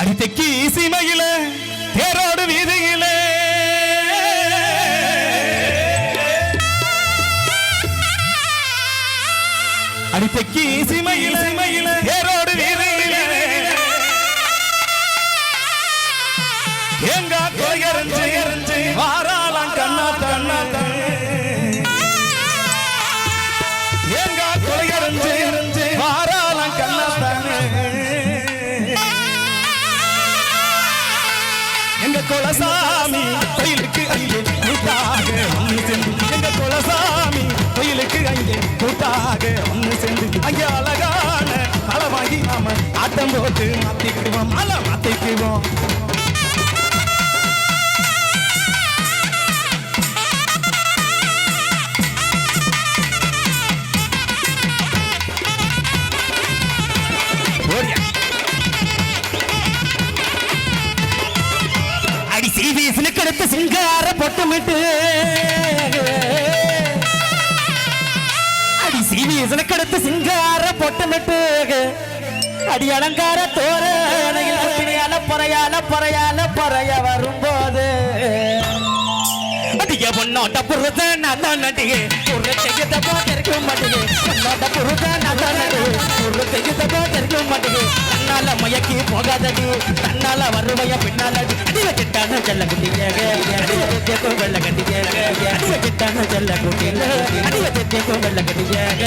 அடித்தக்கி சீமையில தேரோடு வீதியில. அடித்தக்கி சீமையில எங்க கொலசாமி கோயிலுக்கு அங்கே கூட்டாக ஒன்று சென்று. எங்க கொலசாமி கோயிலுக்கு அங்கே கூட்டாக ஒன்று சென்று. அங்கே அழகான அளவாகி நாம ஆட்டம் போட்டு மாத்திக்குவோம் அல மாத்திக்குவோம் சீவியசுல சிங்கார பொட்டுமிட்டு. அடி சீவியசுல கடுத்து சிங்கார பொட்டுமிட்டு. அடி அலங்கார தோர அல பறையால பறையால பறைய வரும்போது. அடிய புருத நான் நடிகை. ஒரு செய்யத போட்டிருக்கும் மாட்டேங்க பொண்ணோட்ட புருத நான் நடிகை. ஒரு செய்யத போட்டிருக்கும் மாட்டேங்க தன்னால மயக்கி போகாதடி. தன்னால வருவைய பின்னால அடிவ கிட்டான செல்ல குட்டியாக அடி வச்சிட்டே வெள்ள கட்டியாக அடிவ கிட்டான செல்ல குட்டிங்க அடிவ வச்சிட்டே வெள்ள கட்டியாக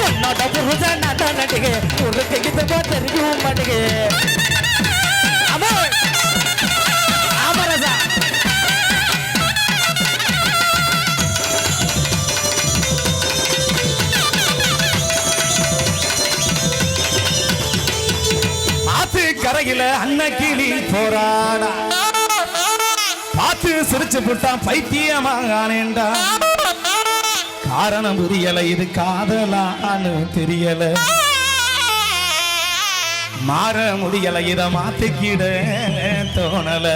பொண்ணோட்ட புருத நான் நடிகை. ஒரு செய்யத போட்டிருக்கும் மாட்டேங்க போறாடா பார்த்து சிரிச்சு புட்டான் பைத்தியமாகானேண்டா காரணம் புரியல இது காதலான்னு தெரியல. மாற முடியல இத மாத்திக்கிட தோணல.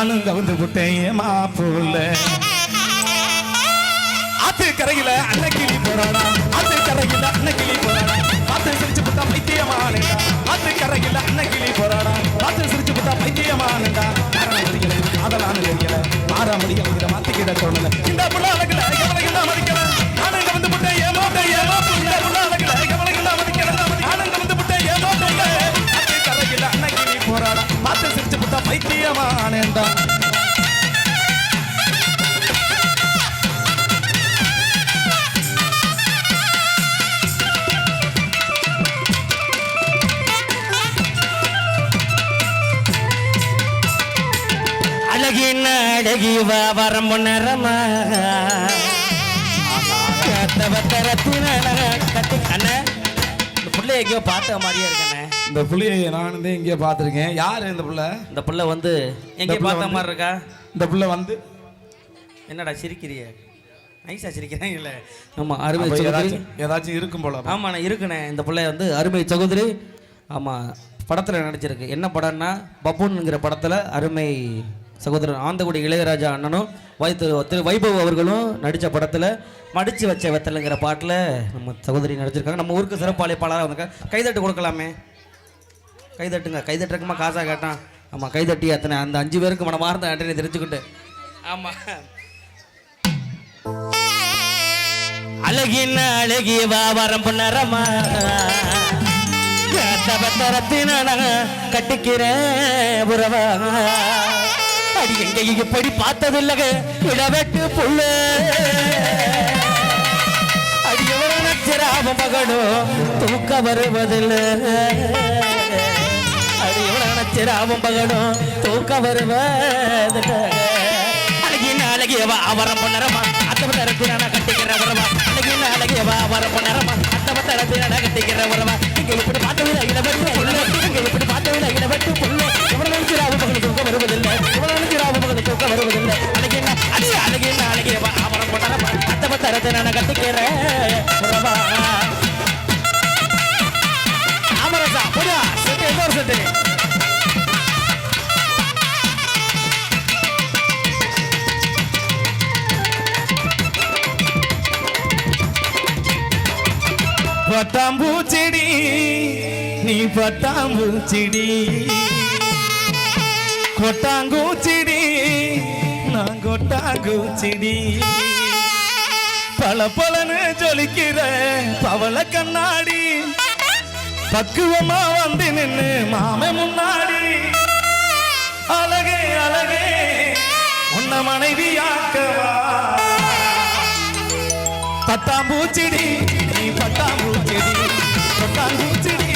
நானும் கவுந்து விட்டேன் ஏமா போல ஆத்து கரையில அன்னக்கிளி போறாடா ஆத்து கரையில அன்னக்கிளி போறாடா பார்த்து சிரிச்சு புட்டா பைத்தியமானடா ஆத்து கரையில அன்னக்கிளி போறாடா பார்த்து சிரிச்சு புட்டா பைத்தியமானடா காரணம் தெரியல இது மாற முடியல இதை மாத்திக்கிட தோணல. இந்த புள்ள அழகுல எவளை இல்ல மதிக்கல. நானும் கவுந்து விட்டேன் ஏமாட்ட ஏமாப்பு பைத்தியமானடா அழகின் அழகி வரம் பொன்னரமா அண்ணே இந்த பிள்ளை எங்கேயோ பார்த்த மாதிரியே இருக்கண்ணே. இந்த புள்ளைய நான் வந்து இங்கே பார்த்துருக்கேன். யார் இந்த புள்ள? இந்த புள்ள வந்து புள்ள பார்த்த மாதிரி இருக்கா? இந்த புள்ள வந்து என்னடா சிரிக்கிறிய? நைஸா சிரிக்கிறேன் இல்லை ஆமாம் அருமை சகோதரி. ஏதாச்சும் இருக்கும் போல. ஆமாண்ணே இருக்குண்ணே. இந்த பிள்ளை வந்து அருமை சகோதரி. ஆமாம் படத்தில் நடிச்சிருக்கு. என்ன படம்னா பப்புன்ங்கிற படத்தில் அருமை சகோதரர் ஆந்தகுடி இளையராஜா அண்ணனும் வை திரு வைபவ் அவர்களும் நடித்த படத்தில் மடித்து வச்ச வெத்தலைங்கிற பாட்டில் நம்ம சகோதரி நடிச்சிருக்காங்க. நம்ம ஊருக்கு சிறப்பு அழைப்பாளராக வந்திருக்காங்க. கைதட்டு கொடுக்கலாமே. கைதட்டுங்க. கைதட்டுறக்குமா காசாக கேட்டான். ஆமாம் கைதட்டி அத்தனை. அந்த அஞ்சு பேருக்கு மனமார்ந்த நன்றினை தெரிஞ்சுக்கிட்டு. ஆமாம் அழகின் அழகி வாரம் புனரமா தரத்தின கட்டிக்கிறேன் உறவா. அடி எங்க இப்படி பார்த்ததில்லக இடவெட்டு புள்ள. அடி எவ்வளவு நச்சராம மகனும் தூக்க வருவதில்லை. அடி எவ்வளவு மகனும் தூக்க வருவதில்லை அழகின் அழகியவா அவரம் பொன்னரமா அத்தவ தரத்தின கட்டிக்கிற உறவா அழகின் அழகியவா அவர பொன்னரமா அத்தவ தரத்தின கட்டிக்கிற உறவா இங்க இப்படி பார்த்தவில்லை இடவெட்டு புள்ள இங்க இப்படி பார்த்தவில்லை இடவெட்டு புள்ள எவ்வளவு நச்சராம மகனும் தூக்க வருவதில்லை. எவ்வளவு நச்சராம மகனும் தூக்க வருவதில்லை. அழகின் அடி அழகின் அழகியவா அவரம் பொன்னரமா அத்தவ தரத்தின கட்டிக்கிற உறவா. நீ பட்டாம்பூச்சிடி. கொட்டாங்கூச்சிடி. நான் கொட்டாங்கூச்சிடி. பல பலன்னு ஜொலிக்கிற பவள கண்ணாடி. பக்குவமா வந்து நின்று மாம முன்னாடி. அழகே அழகே உன்ன மனைவி ஆக்கவா பட்டாம்பூச்சிடி நீ பட்டாம்பூச்சிடி பட்டாம்பூச்சிடி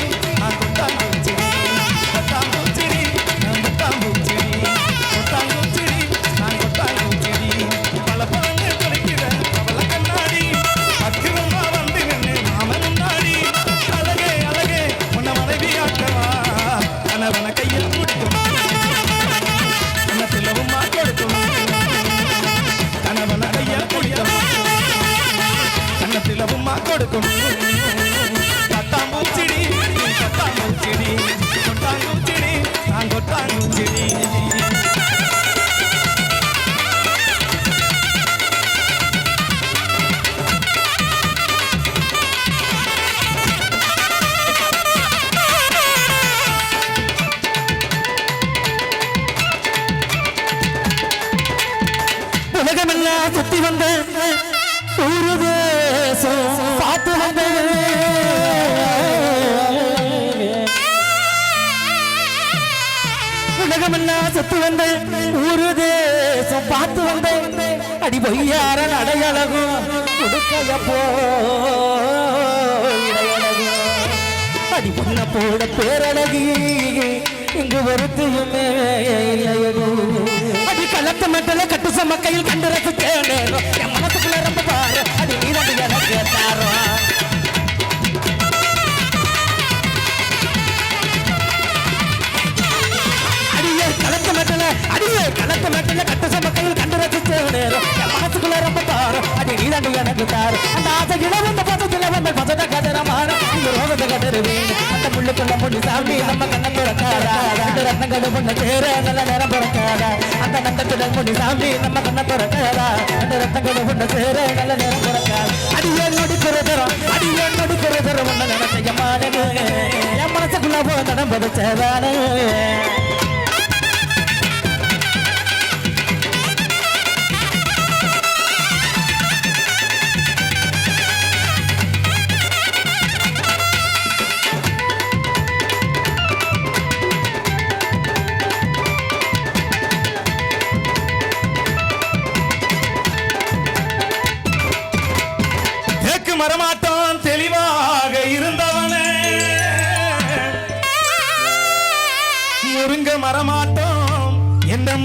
கொடுக்கும். உலகமெல்லாம் சுத்தி வந்தேன். ஊரு தேசம் பார்த்து வந்தேன். அடி பொய்யார நடையழகும் கொடுக்கைய போடையழகு அடி பொண்ண போட பேரழகி இங்கு வருத்தியுமே அடி கலத்த மட்டல கட்டு சம கண்டு ரசித்தேன். என் மனசுக்குள்ள ரொம்ப பாரு அடி நீரடி எனக்கு அடியே கலத்த மட்டல கட்டு சம கையில் கண்டு ரசித்தேன் என் மனசுக்குள்ள ரொம்ப பாரு அடி நீதான் எனக்கு தாரு அந்த ஆசை இளவந்த பசத்துல வந்து பசத கதரமான இந்த ரோகத்தை கதறுவேன். அந்த முள்ளுக்குள்ள முள்ளு சாமி நம்ம கண்ண பிறக்காதா அந்த கதை பொண்ணு சேர நல்ல நேரம் பிறக்காதா? அந்த நந்தத்துல முடி சாமி நம்ம கண்ண பிறக்காதா அந்த ரத்னங்கடு பொண்ணு சேர நல்ல நேரம் பிறக்காதா? ஏன் நடிக்கிற தரம்? அடி ஏன் நடிக்கிற தரம்? ஒண்ணு நினைச்ச என் மனசுக்குள்ள போ நடம்பது சேதானு.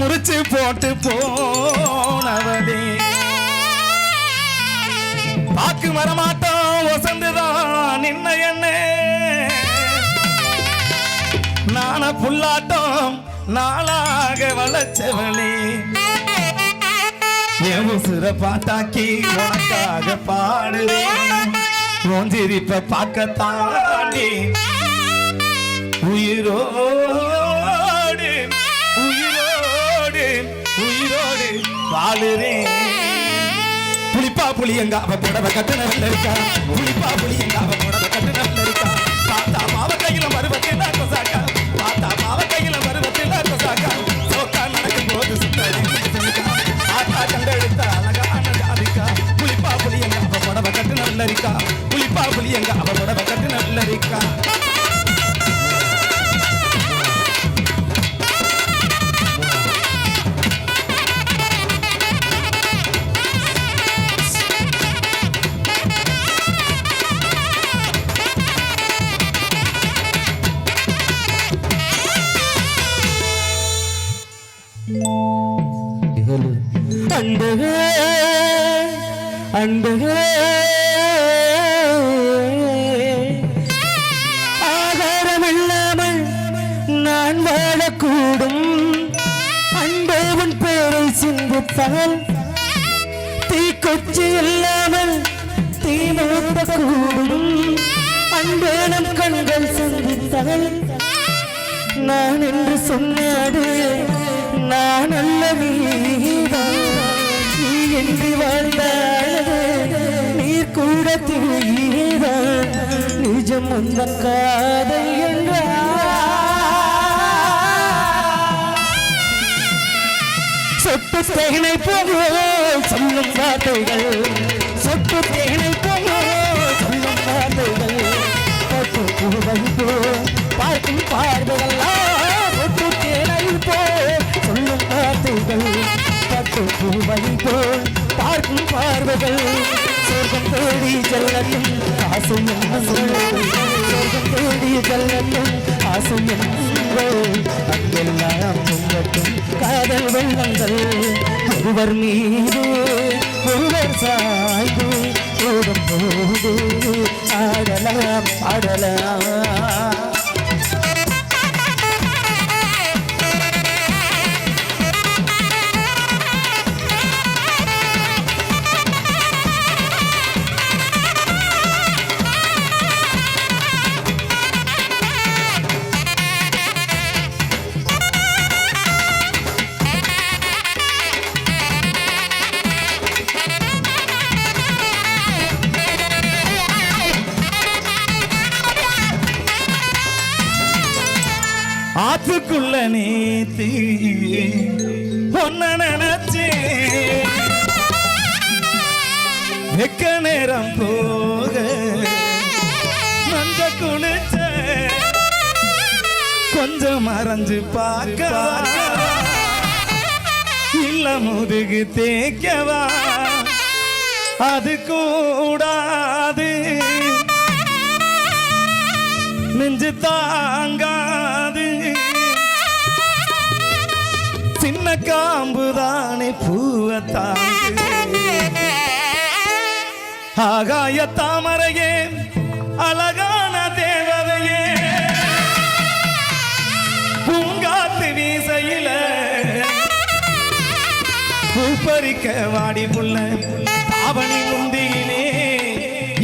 முறிச்சு போட்டு போனவனே. பாக்கு மரமாட்டம் வசந்துதான் நின்ன என்ன. நான புல்லாட்டம் நாளாக வளச்சவளே என் உசுர பாட்டாக்கி உனக்காக பாடுவேன் உன் சிரிப்ப பார்க்கத்தாண்டி உயிரோ உயிரோடு வாழுறேன் புளிப்பா புளியங்க அவ புடவ கட்டுனவல்ல இருக்கா புளிப்பா புளியங்க அவ புடவ கட்டுனவல்ல இருக்கா தாத்தா மாவ கையில மருவத்தில் கொசாக்கா. தாத்தா மாவ கையில மருவத்தில் கொசாக்கா. சோக்கா நடக்கும் போது சுத்தரி தாத்தா கண்டெடுத்த அழகான ஜாதிக்கா. புளிப்பா புளியங்க அவ புடவ கட்டுனவல்ல இருக்கா புளிப்பா புளியங்க அவ நான் என்று சொன்னாடு. நான் அல்ல நீ என்று வாழ்ந்தாடு நீர் கூட தீதான் நிஜம் உந்தன் காதல் சொத்து தேனை போக சொல்லும் வார்த்தைகள். சொத்து தேனை போக சொல்லும் வார்த்தைகள். பார்க்கும் பார்வைகள் பார்க்கும் சொர்க்கம் தேடி செல்லட்டும் ஆசை எண்ணங்கள் சொர்க்கம் தேடி செல்லட்டும் ஆசை எண்ணங்கள் அங்கெல்லாம் பொங்கட்டும் காதல் வெள்ளங்கள். ஒருவர் மீது ஒருவர் சாய்ந்து ஓடும் போது. ஆடலாம் ஆடலாம். கொஞ்சம் மறைஞ்சு பார்க்கவா? இல்ல முதுகு தேய்க்கவா? அது கூடாது. நெஞ்சு தாங்காது. சின்ன காம்புதானே தானே ஆகாய தாமரையே அழகா பூங்காத்து வீசையில பூப்பறிக்க வாடி புள்ள. அவனி முந்தியிலே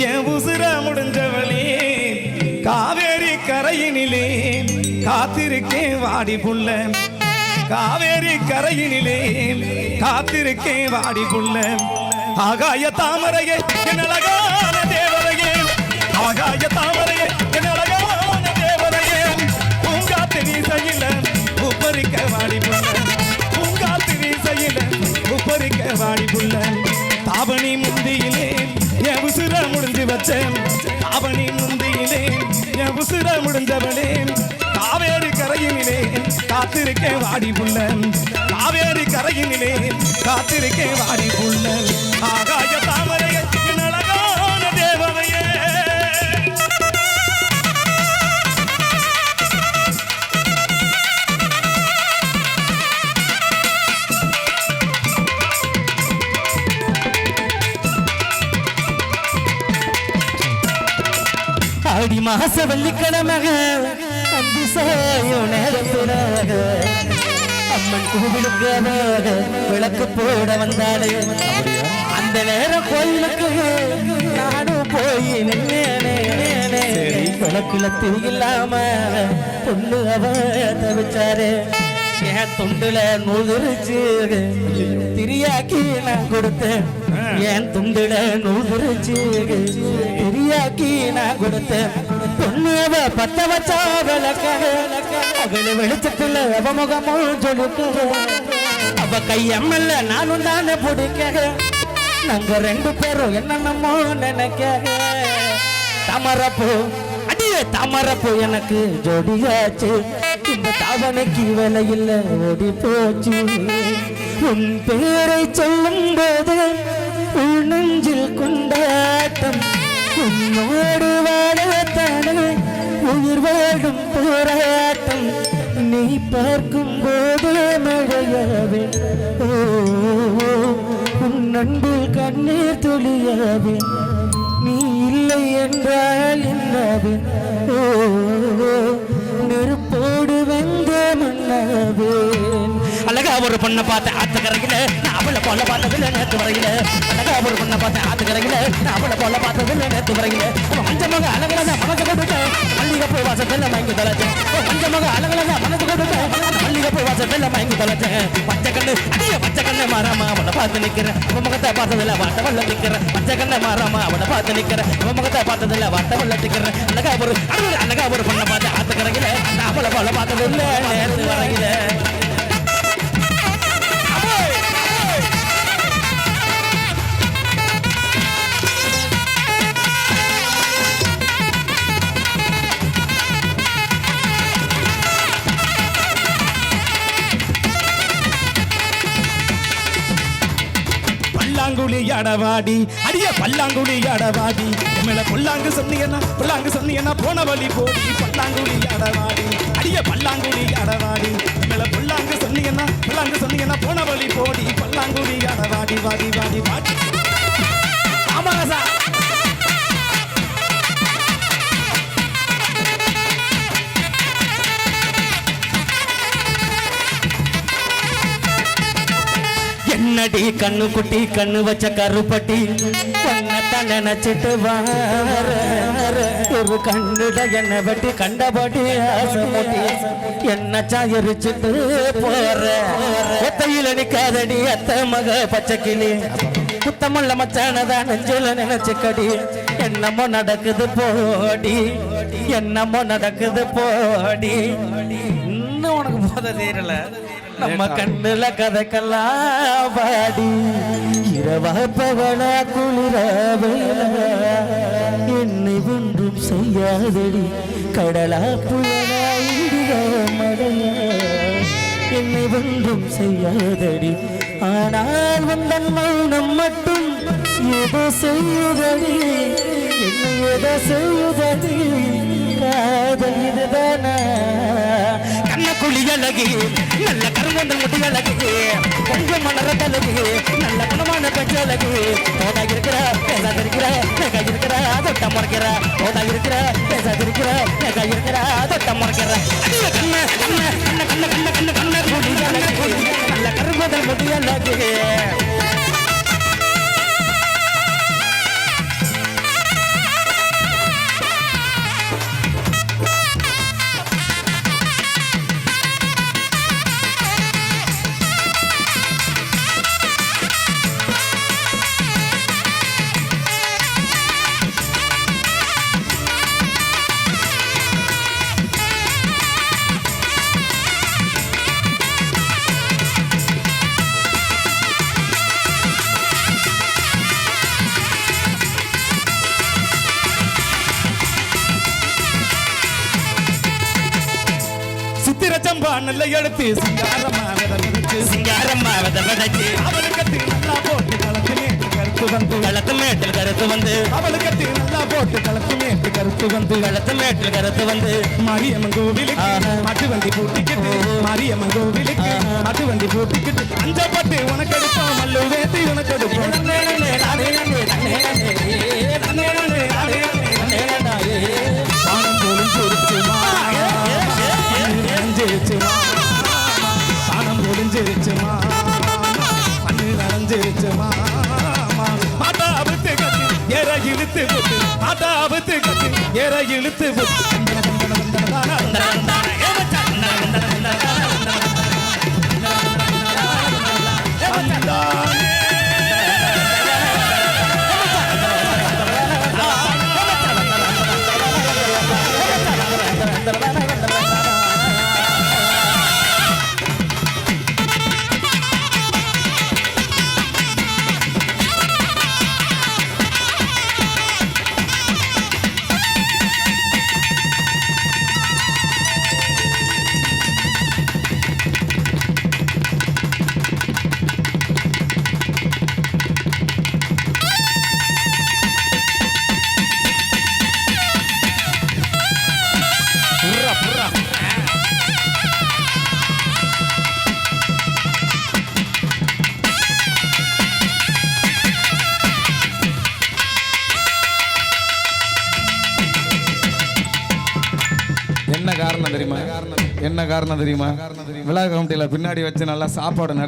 என் உசுர முடிஞ்சவளே. காவேரி கரையினிலே காத்திருக்கேன் வாடி புள்ள. காவேரி கரையினிலே காத்திருக்கேன் வாடி புள்ள. ஆகாய தாமரையே என் அழகான தேவரையே ஆகாய தாமரையே உப்பரிக்க வாடி புள்ள. பூங்காத்து வீசையில உப்பரிக்க வாடி புள்ள. தாவணி முந்தியிலே என் உசுர முடிஞ்சு வச்சேன். தாவணி முந்தியிலே என் உசுர முடிஞ்சவளே. காவேரி கரையினிலே காத்திருக்க வாடி புள்ள. காவேரி கரையினிலே காத்திருக்க வாடி புள்ள. ஆகாய ஆடி மாச வெள்ளிக்கிழமக அந்தி சாயும் நேரத்தினாக. அம்மன் கோவிலுக்கு அவக விளக்கு போட வந்தாளே. அந்த நேரம் கோயிலுக்கு நானும் போய் நின்னேனே விளக்குல திரியில்லாம பொண்ணு அவ தவிச்சாரு. என் துண்டுல நூதுரிச்சு? திரியாக்கி நான் கொடுத்தேன். என் துண்டுல நூதுரிச்சு? திரியாக்கி நான் கொடுத்தேன். பொண்ணுவ பத்த வச்சா விளக்காக அகல வெளிச்சத்துல அவமுகமும் சொல்லுக்க அவ கையம்மல்ல நானும் தானே பிடிக்க. நாங்க ரெண்டு பேரும் என்னென்னமோ நினைக்க. தமரப்போ தாமரப்பூ எனக்கு ஜோடியாச்சு. இந்த தாவணைக்கு வேலை இல்லை ஓடி போச்சு. உன் பேரை சொல்லும் போது உள் நெஞ்சில் கொண்டாட்டம். உன்னோடு வாழத்தானே உயிர் வாழும் போராட்டம். நீ பார்க்கும் போது மழையாவே. ஓ உன் நண்பில் கண்ணீர் துளியாவே. இல்லை என்றால் என்னவே நெருப்போடு வந்த மன்னவே. ஒரு பொண்ணை பார்த்த ஆத்தக்கரையில நான் அவளை போல பார்த்ததில்ல நேற்று வரையில. அழகா ஒரு பொண்ணை பார்த்தேன் ஆத்து கரையில அவளை போல பார்த்ததில்ல நேற்று வரையில. மஞ்ச மக அழகுல மனசு கொடுத்தேன். மல்லிகை போய் வாசத்தில் மயங்கி தொலைச்சேன் மஞ்ச மக அழகுல மனசு கொடுத்தேன். மல்லிகை போய் வாசத்தில் மயங்கி தொலைச்சேன் பச்சை கண்ணு அடிய பச்சை கண்ணு மாறாம அவளை பார்த்து நிக்கிறேன். அவ முகத்தை பார்த்ததில்ல வாட்ட வல்ல நிக்கிறேன். பச்சை கண்ணு மாறாம அவளை பார்த்து நிக்கிறேன். அவ முகத்தை பார்த்ததில்ல வாட்ட வல்ல நிக்கிறேன். அழகா ஒரு அழகா ஒரு பொண்ணை பார்த்து ஆத்து கரையில நான் அவளை போல பார்த்ததில்ல நேற்று வரையில. அடவாடி. அடிய பல்லாங்குழி அடவாடி. மேல பொல்லாங்கு சொன்னீங்கன்னா பொல்லாங்கு சொன்னீங்கன்னா போன வழி போடி. பல்லாங்குழி அடவாடி. அடிய பல்லாங்குழி அடவாடி. மேல பொல்லாங்கு சொன்னீங்கன்னா பொல்லாங்கு சொன்னீங்கன்னா போன வழி போடி. பல்லாங்குழி அடவாடி வாடி வாடி வாடி. கண்ணடி கண்ணு குட்டி கண்ணு வச்ச கருப்பட்டி. பொண்ணத்தான் நினைச்சிட்டு வார ஒரு கண்ணுட என்ன பட்டி கண்டபடி ஆசை மூட்டி என்ன போற. ஒத்தையில நிக்காதடி அத்த மக பச்சை கிளி. குத்தமுள்ள மச்சானதா நெஞ்சில நினைச்சுக்கடி என்னமோ நடக்குது போடி. என்னமோ நடக்குது போடி. இன்னும் உனக்கு போத தெரியல. நம்ம கண்ணுல கதைக்கெல்லாம் பாடி இரவா பவனா குளிர என்னை ஒன்றும் செய்யாதடி கடலா புயலா என்னை ஒன்றும் செய்யாதடி ஆனால் வந்தன் மௌனம் மட்டும் எதோ செய்யுதடி. என்னை எதோ செய்யுதடி காதல் இதுதானா? கண்ணக்குழி அழகி நல்ல கருங்கந்தல் முடி அழகி கொஞ்சம் மலரத்தழகு நல்ல குணமான பெஞ்ச அழகி போதா இருக்கிற பேசாத இருக்கிற நகை இருக்கிற தொட்ட முறைக்கிற போதா இருக்கிற பேசாத இருக்கிற நகை இருக்கிற தொட்ட முறைக்கிற கண்ண கண்ண கண்ண கண்ண கண்ண கண்ண கண்ண குடி அழகி நல்ல கருங்கந்தல் முடி அழகி சித்திர சம்பா நல்ல எடுத்து சிங்காரமா விதவிதச்சு சிங்காரம்மா வித விதைச்சு அவளுக்கு நல்லா போட்டு கலந்து நேற்று கருத்து வந்து களத்து மேட்டில் கருத்து வந்து அவளுக்கு நல்லா போட்டு கலத்து நேற்று கருத்து வந்து களத்து மேட்டில் கருத்து வந்து மாரியம்மன் கோவிலுக்கு ஆஹா. மாட்டு வண்டி பூட்டிக்கிட்டு மாரியம்மன் கோவிலுக்கு மாட்டு வண்டி பூட்டிக்கிட்டு அஞ்சப்பட்டு உனக்கு எடுப்போம் மல்லு வேத்தி உனக்கு எடுப்போம் இழுத்து புத்து மாட்டா அவுத்து கத்து ஏற இழுத்து காரணம் தெரியுமா? விழா கமிட்டியில பின்னாடி வச்சு நல்லா சாப்பாடு